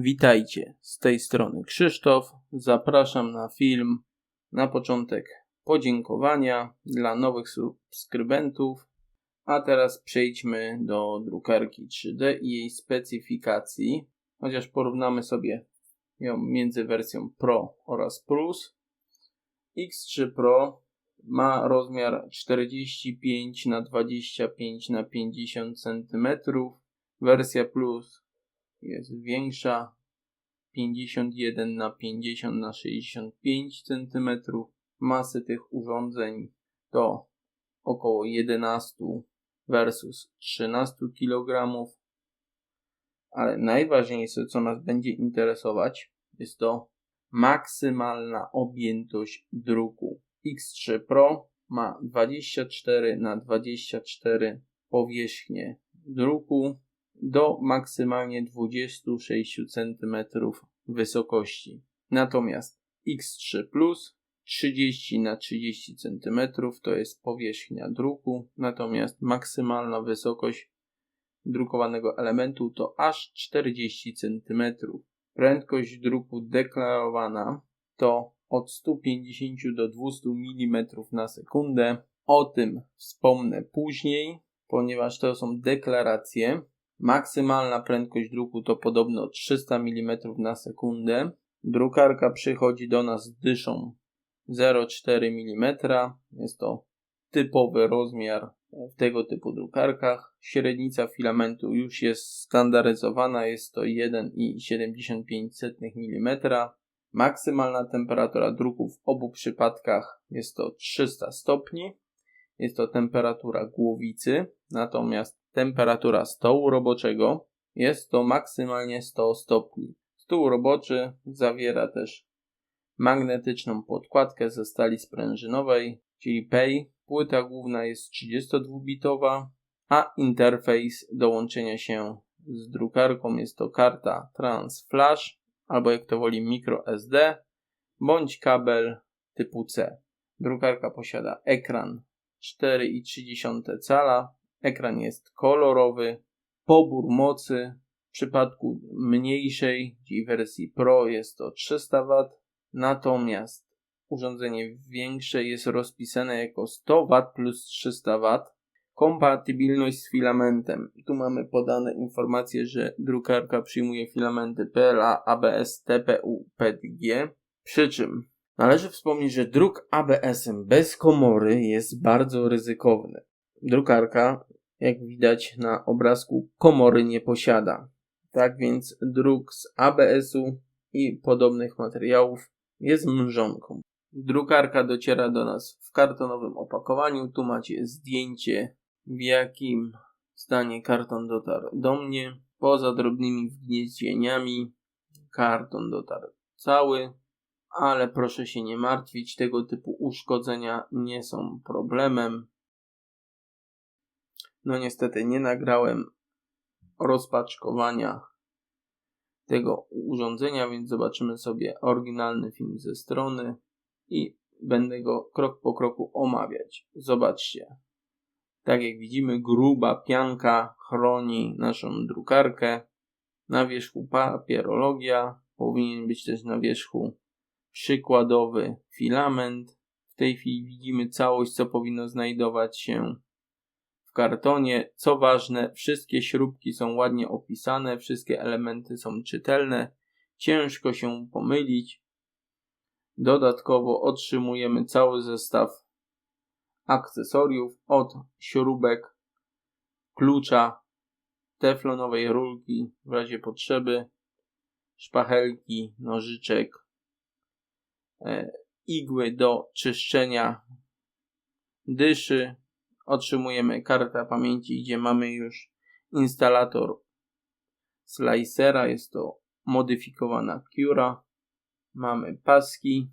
Witajcie, z tej strony Krzysztof. Zapraszam na film. Na początek podziękowania dla nowych subskrybentów. A teraz przejdźmy do drukarki 3D i jej specyfikacji. Chociaż porównamy sobie ją między wersją Pro oraz Plus. X3 Pro ma rozmiar 45 na 25 na 50 cm. Wersja Plus jest większa 51 na 50 na 65 cm. Masy tych urządzeń to około 11 versus 13 kg. Ale najważniejsze, co nas będzie interesować, jest to maksymalna objętość druku. X3 Pro ma 24 na 24 powierzchnie druku do maksymalnie 26 cm wysokości. Natomiast X3 Plus 30 na 30 cm to jest powierzchnia druku, natomiast maksymalna wysokość drukowanego elementu to aż 40 cm. Prędkość druku deklarowana to od 150 do 200 mm na sekundę. O tym wspomnę później, ponieważ to są deklaracje. Maksymalna prędkość druku to podobno 300 mm na sekundę. Drukarka przychodzi do nas z dyszą 0,4 mm. Jest to typowy rozmiar w tego typu drukarkach. Średnica filamentu już jest standaryzowana, jest to 1,75 mm. Maksymalna temperatura druku w obu przypadkach jest to 300 stopni. Jest to temperatura głowicy, natomiast temperatura stołu roboczego jest to maksymalnie 100 stopni. Stół roboczy zawiera też magnetyczną podkładkę ze stali sprężynowej, czyli PEI. Płyta główna jest 32-bitowa, a interfejs do łączenia się z drukarką jest to karta Transflash albo jak to woli microSD bądź kabel typu C. Drukarka posiada ekran 4,3 cala. Ekran jest kolorowy. Pobór mocy w przypadku mniejszej, czyli wersji Pro jest to 300 W, natomiast urządzenie większe jest rozpisane jako 100 W plus 300 W. Kompatybilność z filamentem. Tu mamy podane informacje, że drukarka przyjmuje filamenty PLA, ABS, TPU, PETG. Przy czym należy wspomnieć, że druk ABS-em bez komory jest bardzo ryzykowny. Drukarka, jak widać na obrazku, komory nie posiada. Tak więc druk z ABS-u i podobnych materiałów jest mrzonką. Drukarka dociera do nas w kartonowym opakowaniu. Tu macie zdjęcie w jakim stanie karton dotarł do mnie. Poza drobnymi wgniecieniami karton dotarł cały, ale proszę się nie martwić, tego typu uszkodzenia nie są problemem. No niestety nie nagrałem rozpaczkowania tego urządzenia, więc zobaczymy sobie oryginalny film ze strony i będę go krok po kroku omawiać. Zobaczcie. Tak jak widzimy, gruba pianka chroni naszą drukarkę. Na wierzchu papierologia. Powinien być też na wierzchu przykładowy filament. W tej chwili widzimy całość, co powinno znajdować się kartonie. Co ważne, wszystkie śrubki są ładnie opisane, wszystkie elementy są czytelne. Ciężko się pomylić. Dodatkowo otrzymujemy cały zestaw akcesoriów od śrubek, klucza, teflonowej rulki w razie potrzeby, szpachelki, nożyczek, e, igły do czyszczenia dyszy. Otrzymujemy kartę pamięci, gdzie mamy już instalator slicera, jest to modyfikowana Cura. Mamy paski,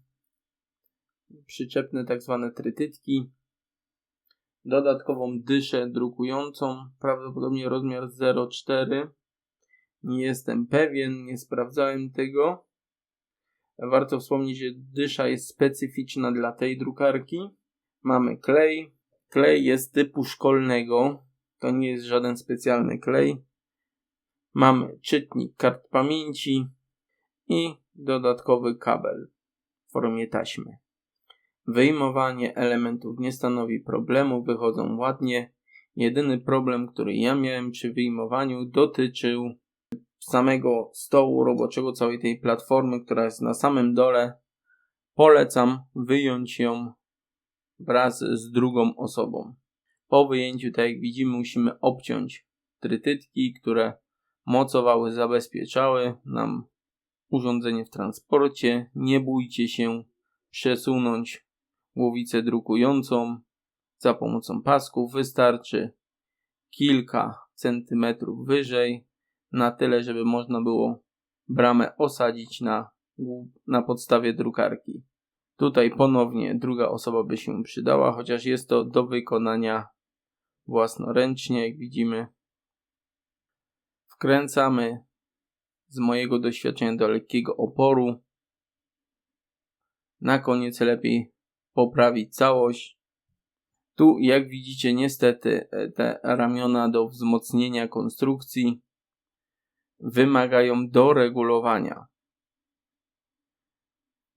przyczepne tak zwane trytytki, dodatkową dyszę drukującą, prawdopodobnie rozmiar 0,4. Nie jestem pewien, nie sprawdzałem tego. Warto wspomnieć, że dysza jest specyficzna dla tej drukarki. Mamy klej. Klej jest typu szkolnego. To nie jest żaden specjalny klej. Mamy czytnik kart pamięci i dodatkowy kabel w formie taśmy. Wyjmowanie elementów nie stanowi problemu, wychodzą ładnie. Jedyny problem, który ja miałem przy wyjmowaniu, dotyczył samego stołu roboczego, całej tej platformy, która jest na samym dole. Polecam wyjąć ją wraz z drugą osobą. Po wyjęciu, tak jak widzimy, musimy obciąć trytytki, które mocowały, zabezpieczały nam urządzenie w transporcie. Nie bójcie się przesunąć głowicę drukującą za pomocą pasków. Wystarczy kilka centymetrów wyżej, na tyle, żeby można było bramę osadzić na, na podstawie drukarki. Tutaj ponownie druga osoba by się przydała, chociaż jest to do wykonania własnoręcznie, jak widzimy. Wkręcamy z mojego doświadczenia do lekkiego oporu. Na koniec lepiej poprawić całość. Tu, jak widzicie, niestety e, te ramiona do wzmocnienia konstrukcji wymagają doregulowania.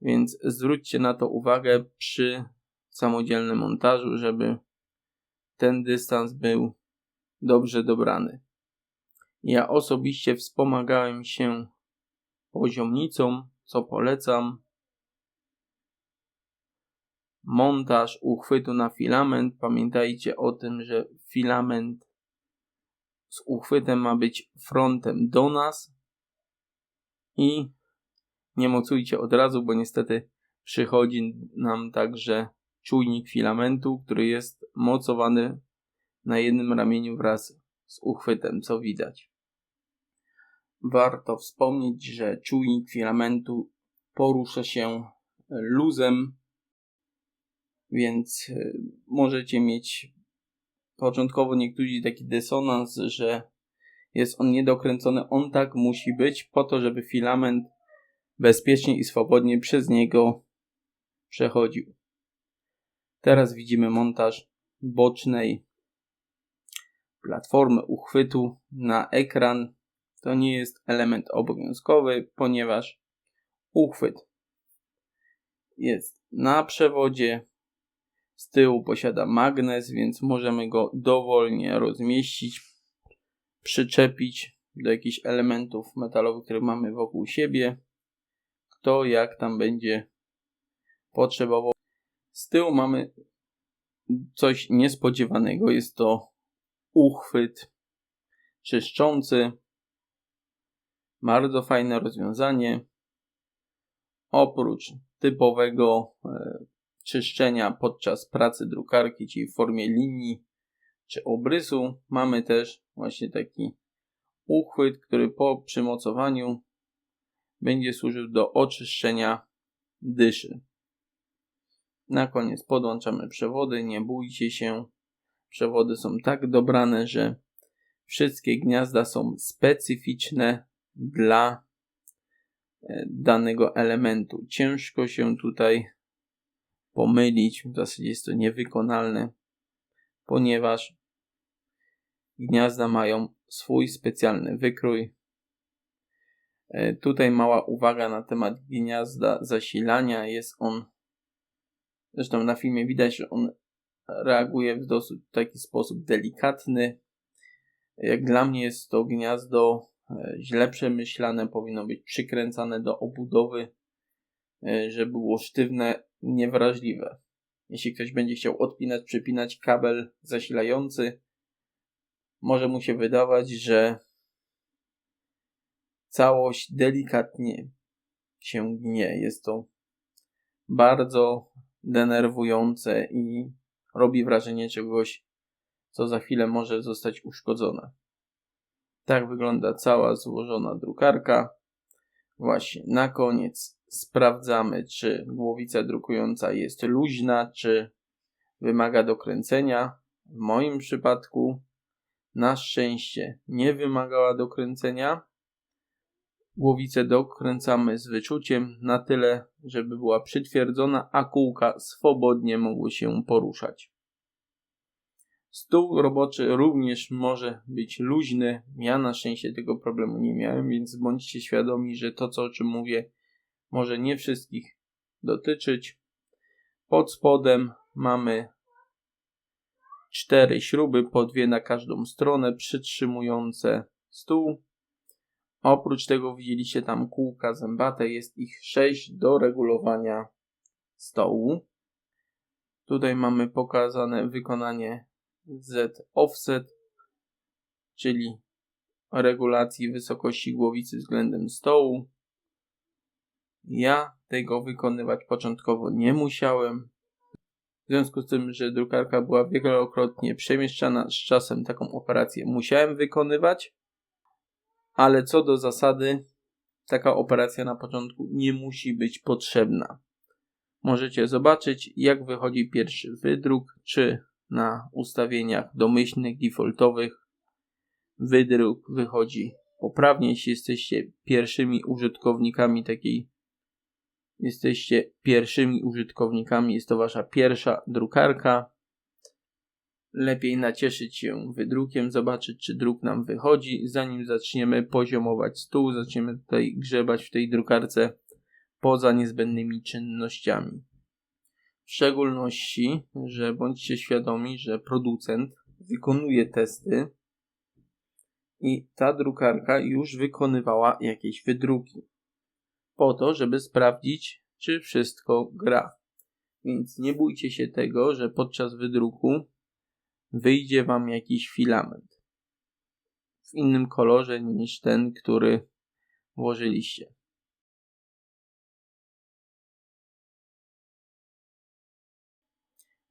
Więc zwróćcie na to uwagę przy samodzielnym montażu, żeby ten dystans był dobrze dobrany. Ja osobiście wspomagałem się poziomnicą, co polecam. Montaż uchwytu na filament. Pamiętajcie o tym, że filament z uchwytem ma być frontem do nas i nie mocujcie od razu, bo niestety przychodzi nam także czujnik filamentu, który jest mocowany na jednym ramieniu wraz z uchwytem, co widać. Warto wspomnieć, że czujnik filamentu porusza się luzem, więc e, możecie mieć początkowo niektórzy taki dysonans, że jest on niedokręcony. On tak musi być po to, żeby filament bezpiecznie i swobodnie przez niego przechodził. Teraz widzimy montaż bocznej platformy uchwytu na ekran. To nie jest element obowiązkowy, ponieważ uchwyt jest na przewodzie. Z tyłu posiada magnes, więc możemy go dowolnie rozmieścić, przyczepić do jakichś elementów metalowych, które mamy wokół siebie. Kto jak tam będzie potrzebował. Z tyłu mamy coś niespodziewanego. Jest to uchwyt czyszczący. Bardzo fajne rozwiązanie. Oprócz typowego e, czyszczenia podczas pracy drukarki, czyli w formie linii czy obrysu, mamy też właśnie taki uchwyt, który po przymocowaniu będzie służył do oczyszczenia dyszy. Na koniec podłączamy przewody, nie bójcie się. Przewody są tak dobrane, że wszystkie gniazda są specyficzne dla e, danego elementu. Ciężko się tutaj pomylić, w zasadzie jest to niewykonalne, ponieważ gniazda mają swój specjalny wykrój. E, tutaj mała uwaga na temat gniazda zasilania. Jest on Zresztą na filmie widać, że on reaguje w dosyć taki sposób delikatny. Jak dla mnie jest to gniazdo e, źle przemyślane, powinno być przykręcane do obudowy, e, żeby było sztywne, niewrażliwe. Jeśli ktoś będzie chciał odpinać, przypinać kabel zasilający, może mu się wydawać, że całość delikatnie się gnie. Jest to bardzo denerwujące i robi wrażenie czegoś, co za chwilę może zostać uszkodzone. Tak wygląda cała złożona drukarka. Właśnie na koniec sprawdzamy, czy głowica drukująca jest luźna, czy wymaga dokręcenia. W moim przypadku na szczęście nie wymagała dokręcenia. Głowicę dokręcamy z wyczuciem na tyle, żeby była przytwierdzona, a kółka swobodnie mogły się poruszać. Stół roboczy również może być luźny. Ja na szczęście tego problemu nie miałem, więc bądźcie świadomi, że to, co o czym mówię, może nie wszystkich dotyczyć. Pod spodem mamy cztery śruby, po dwie na każdą stronę, przytrzymujące stół. Oprócz tego widzieliście tam kółka zębate, jest ich sześć do regulowania stołu. Tutaj mamy pokazane wykonanie Z offset, czyli regulacji wysokości głowicy względem stołu. Ja tego wykonywać początkowo nie musiałem. W związku z tym, że drukarka była wielokrotnie przemieszczana, z czasem taką operację musiałem wykonywać, ale co do zasady, taka operacja na początku nie musi być potrzebna. Możecie zobaczyć, jak wychodzi pierwszy wydruk, czy na ustawieniach domyślnych, defaultowych wydruk wychodzi poprawnie, jeśli jesteście pierwszymi użytkownikami takiej jesteście pierwszymi użytkownikami, jest to wasza pierwsza drukarka. Lepiej nacieszyć się wydrukiem, zobaczyć czy druk nam wychodzi, zanim zaczniemy poziomować stół, zaczniemy tutaj grzebać w tej drukarce poza niezbędnymi czynnościami. W szczególności, że bądźcie świadomi, że producent wykonuje testy i ta drukarka już wykonywała jakieś wydruki po to, żeby sprawdzić, czy wszystko gra. Więc nie bójcie się tego, że podczas wydruku wyjdzie Wam jakiś filament w innym kolorze niż ten, który włożyliście.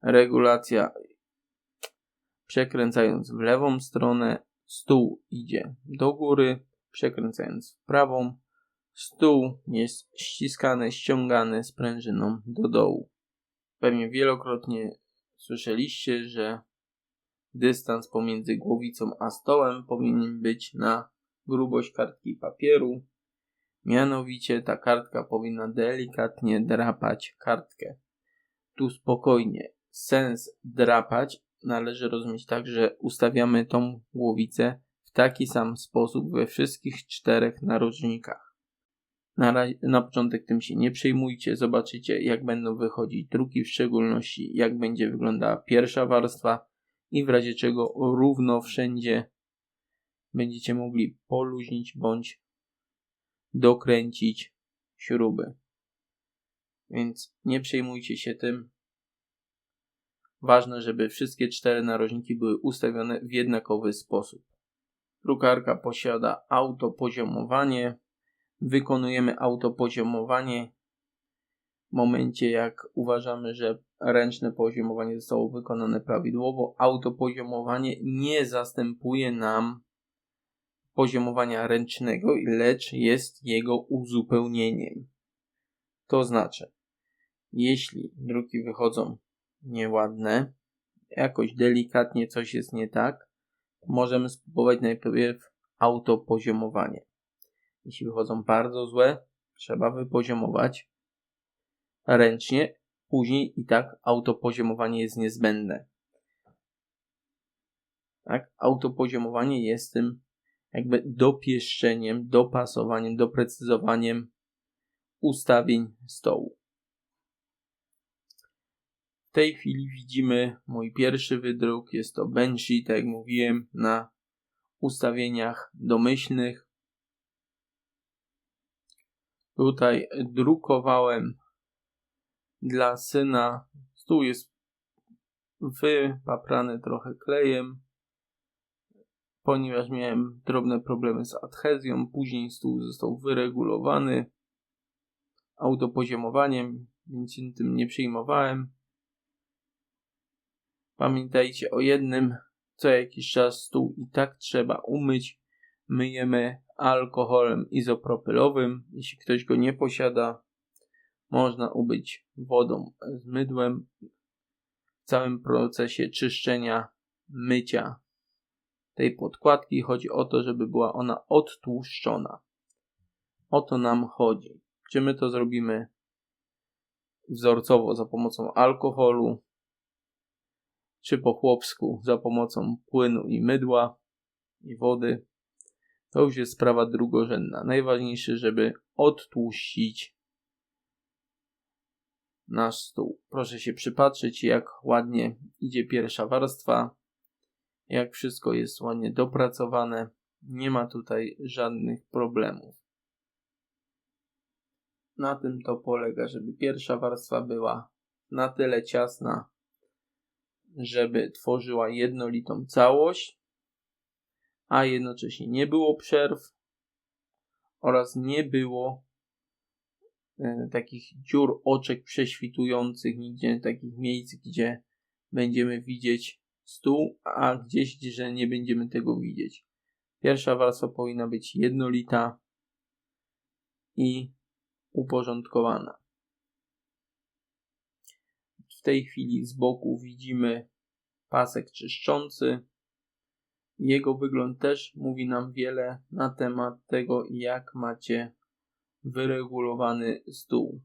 Regulacja przekręcając w lewą stronę, stół idzie do góry, przekręcając w prawą, Stół jest ściskany, ściągany sprężyną do dołu. Pewnie wielokrotnie słyszeliście, że dystans pomiędzy głowicą a stołem powinien być na grubość kartki papieru. Mianowicie ta kartka powinna delikatnie drapać kartkę. Tu spokojnie. Sens drapać należy rozumieć tak, że ustawiamy tą głowicę w taki sam sposób we wszystkich czterech narożnikach. Na, na początek tym się nie przejmujcie, zobaczycie jak będą wychodzić druki, w szczególności jak będzie wyglądała pierwsza warstwa i w razie czego równo wszędzie będziecie mogli poluźnić bądź dokręcić śruby. Więc nie przejmujcie się tym. Ważne, żeby wszystkie cztery narożniki były ustawione w jednakowy sposób. Drukarka posiada autopoziomowanie, wykonujemy autopoziomowanie w momencie jak uważamy, że ręczne poziomowanie zostało wykonane prawidłowo. Autopoziomowanie nie zastępuje nam poziomowania ręcznego, lecz jest jego uzupełnieniem. To znaczy, jeśli druki wychodzą nieładne, jakoś delikatnie coś jest nie tak, możemy spróbować najpierw autopoziomowanie. Jeśli wychodzą bardzo złe, trzeba wypoziomować ręcznie. Później i tak autopoziomowanie jest niezbędne. Tak? Autopoziomowanie jest tym jakby dopieszczeniem, dopasowaniem, doprecyzowaniem ustawień stołu. W tej chwili widzimy mój pierwszy wydruk. Jest to Banshee, tak jak mówiłem, na ustawieniach domyślnych. Tutaj drukowałem dla syna. Stół jest wypaprany trochę klejem, ponieważ miałem drobne problemy z adhezją. Później stół został wyregulowany autopoziomowaniem, więc się tym nie przejmowałem. Pamiętajcie o jednym, co jakiś czas stół i tak trzeba umyć. Myjemy alkoholem izopropylowym. Jeśli ktoś go nie posiada, można ubyć wodą z mydłem. W całym procesie czyszczenia, mycia tej podkładki chodzi o to, żeby była ona odtłuszczona. O to nam chodzi. Czy my to zrobimy wzorcowo za pomocą alkoholu, czy po chłopsku za pomocą płynu i mydła i wody. To już jest sprawa drugorzędna. Najważniejsze, żeby odtłuścić nasz stół. Proszę się przypatrzeć, jak ładnie idzie pierwsza warstwa, jak wszystko jest ładnie dopracowane. Nie ma tutaj żadnych problemów. Na tym to polega, żeby pierwsza warstwa była na tyle ciasna, żeby tworzyła jednolitą całość, a jednocześnie nie było przerw oraz nie było takich dziur oczek prześwitujących, nigdzie takich miejsc, gdzie będziemy widzieć stół, a gdzieś, że nie będziemy tego widzieć. Pierwsza warstwa powinna być jednolita i uporządkowana. W tej chwili z boku widzimy pasek czyszczący. Jego wygląd też mówi nam wiele na temat tego, jak macie wyregulowany stół.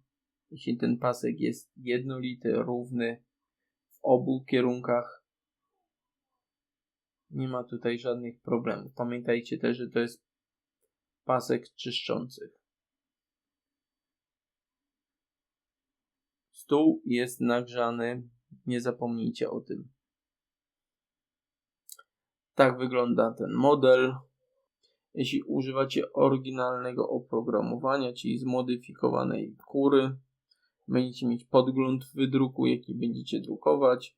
Jeśli ten pasek jest jednolity, równy w obu kierunkach, nie ma tutaj żadnych problemów. Pamiętajcie też, że to jest pasek czyszczący. Stół jest nagrzany, nie zapomnijcie o tym. Tak wygląda ten model. Jeśli używacie oryginalnego oprogramowania, czyli zmodyfikowanej kury, będziecie mieć podgląd wydruku, jaki będziecie drukować.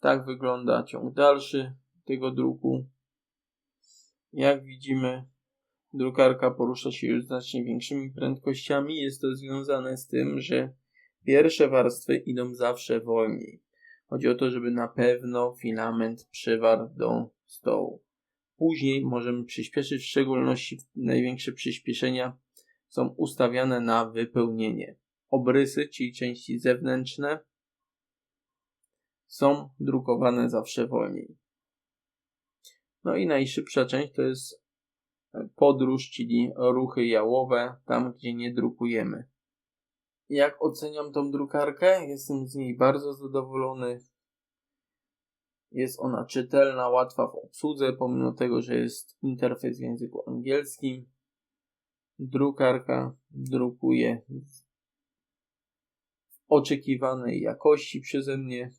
Tak wygląda ciąg dalszy tego druku. Jak widzimy, drukarka porusza się już znacznie większymi prędkościami. Jest to związane z tym, że pierwsze warstwy idą zawsze wolniej. Chodzi o to, żeby na pewno filament przywarł do stołu. Później możemy przyspieszyć, w szczególności największe przyspieszenia są ustawiane na wypełnienie. Obrysy, czyli części zewnętrzne, są drukowane zawsze wolniej. No i najszybsza część to jest podróż, czyli ruchy jałowe, tam gdzie nie drukujemy. Jak oceniam tą drukarkę? Jestem z niej bardzo zadowolony. Jest ona czytelna, łatwa w obsłudze, pomimo tego, że jest interfejs w języku angielskim. Drukarka drukuje w oczekiwanej jakości przeze mnie.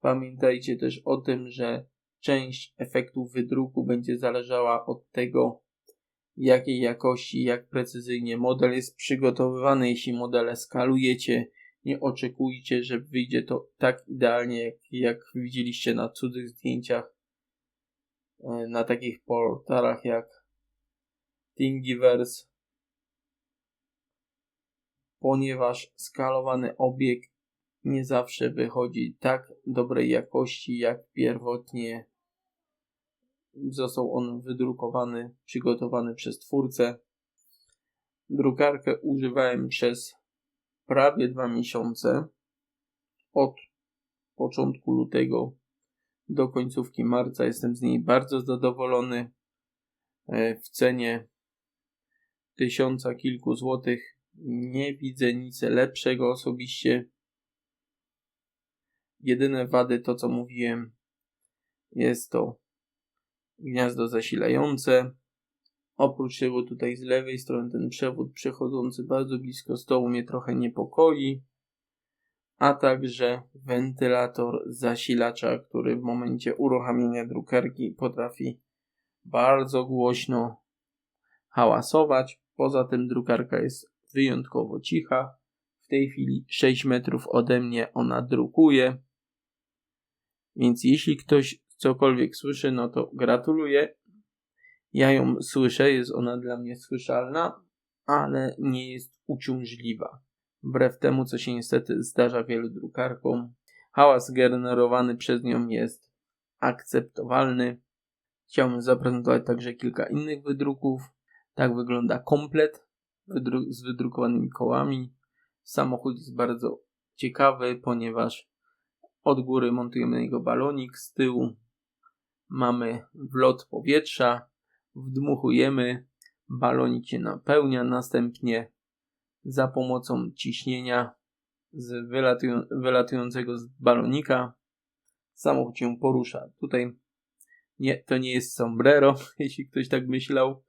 Pamiętajcie też o tym, że część efektów wydruku będzie zależała od tego, jakiej jakości, jak precyzyjnie model jest przygotowywany. Jeśli modele skalujecie, nie oczekujcie, że wyjdzie to tak idealnie, jak, jak widzieliście na cudzych zdjęciach e, na takich portalach jak Thingiverse, ponieważ skalowany obieg nie zawsze wychodzi tak dobrej jakości, jak pierwotnie Został on wydrukowany, przygotowany przez twórcę. Drukarkę używałem przez prawie dwa miesiące. Od początku lutego do końcówki marca jestem z niej bardzo zadowolony. E, w cenie tysiąca kilku złotych nie widzę nic lepszego osobiście. Jedyne wady to co mówiłem jest to gniazdo zasilające. Oprócz tego tutaj z lewej strony ten przewód przechodzący bardzo blisko stołu mnie trochę niepokoi, a także wentylator zasilacza, który w momencie uruchamiania drukarki potrafi bardzo głośno hałasować. Poza tym drukarka jest wyjątkowo cicha. W tej chwili 6 metrów ode mnie ona drukuje. Więc jeśli ktoś cokolwiek słyszy, no to gratuluję. Ja ją słyszę, jest ona dla mnie słyszalna, ale nie jest uciążliwa. Wbrew temu, co się niestety zdarza wielu drukarkom, hałas generowany przez nią jest akceptowalny. Chciałbym zaprezentować także kilka innych wydruków. Tak wygląda komplet wydru z wydrukowanymi kołami. Samochód jest bardzo ciekawy, ponieważ od góry montujemy na niego balonik, z tyłu mamy wlot powietrza, wdmuchujemy, balonik się napełnia, następnie za pomocą ciśnienia z wylatują, wylatującego z balonika samochód się porusza. Tutaj nie, to nie jest sombrero, jeśli ktoś tak myślał.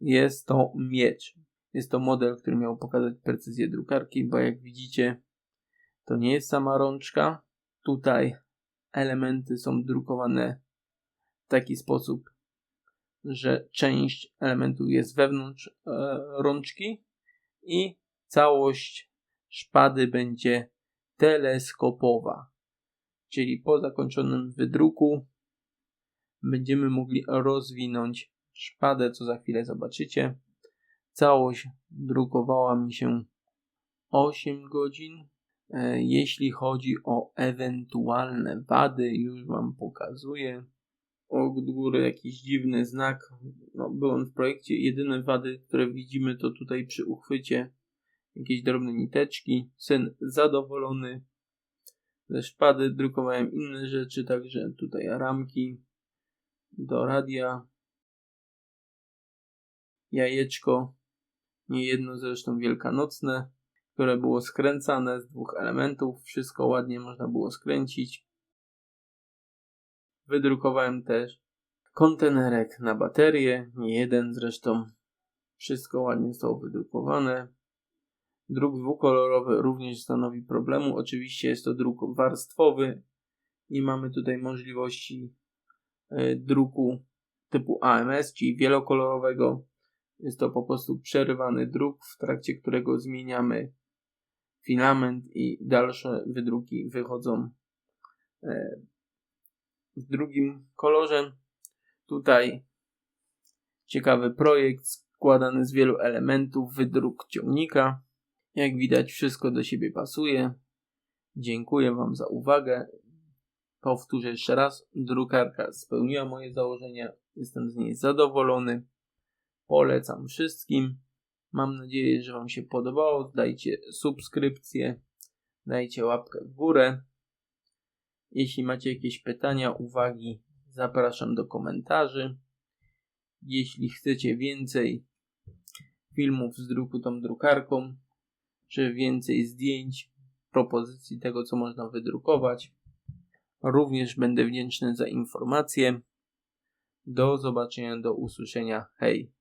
Jest to miecz. Jest to model, który miał pokazać precyzję drukarki, bo jak widzicie, to nie jest sama rączka. Tutaj elementy są drukowane w taki sposób, że część elementów jest wewnątrz e, rączki i całość szpady będzie teleskopowa. Czyli po zakończonym wydruku będziemy mogli rozwinąć szpadę, co za chwilę zobaczycie. Całość drukowała mi się 8 godzin. E, jeśli chodzi o ewentualne wady, już Wam pokazuję. Od góry jakiś dziwny znak. No, był on w projekcie. Jedyne wady, które widzimy, to tutaj przy uchwycie jakieś drobne niteczki. Syn zadowolony. Ze szpady drukowałem inne rzeczy, także tutaj ramki do radia. Jajeczko, nie jedno zresztą wielkanocne, które było skręcane z dwóch elementów. Wszystko ładnie można było skręcić. Wydrukowałem też kontenerek na baterię, nie jeden zresztą. Wszystko ładnie zostało wydrukowane. Druk dwukolorowy również stanowi problemu. Oczywiście jest to druk warstwowy. Nie mamy tutaj możliwości y, druku typu AMS, czyli wielokolorowego. Jest to po prostu przerywany druk, w trakcie którego zmieniamy filament i dalsze wydruki wychodzą e, w drugim kolorze. Tutaj ciekawy projekt składany z wielu elementów, wydruk ciągnika. Jak widać, wszystko do siebie pasuje. Dziękuję Wam za uwagę. Powtórzę jeszcze raz: drukarka spełniła moje założenia. Jestem z niej zadowolony. Polecam wszystkim. Mam nadzieję, że Wam się podobało. Dajcie subskrypcję, dajcie łapkę w górę. Jeśli macie jakieś pytania, uwagi, zapraszam do komentarzy. Jeśli chcecie więcej filmów z druku tą drukarką, czy więcej zdjęć, propozycji tego, co można wydrukować, również będę wdzięczny za informacje. Do zobaczenia, do usłyszenia. Hej!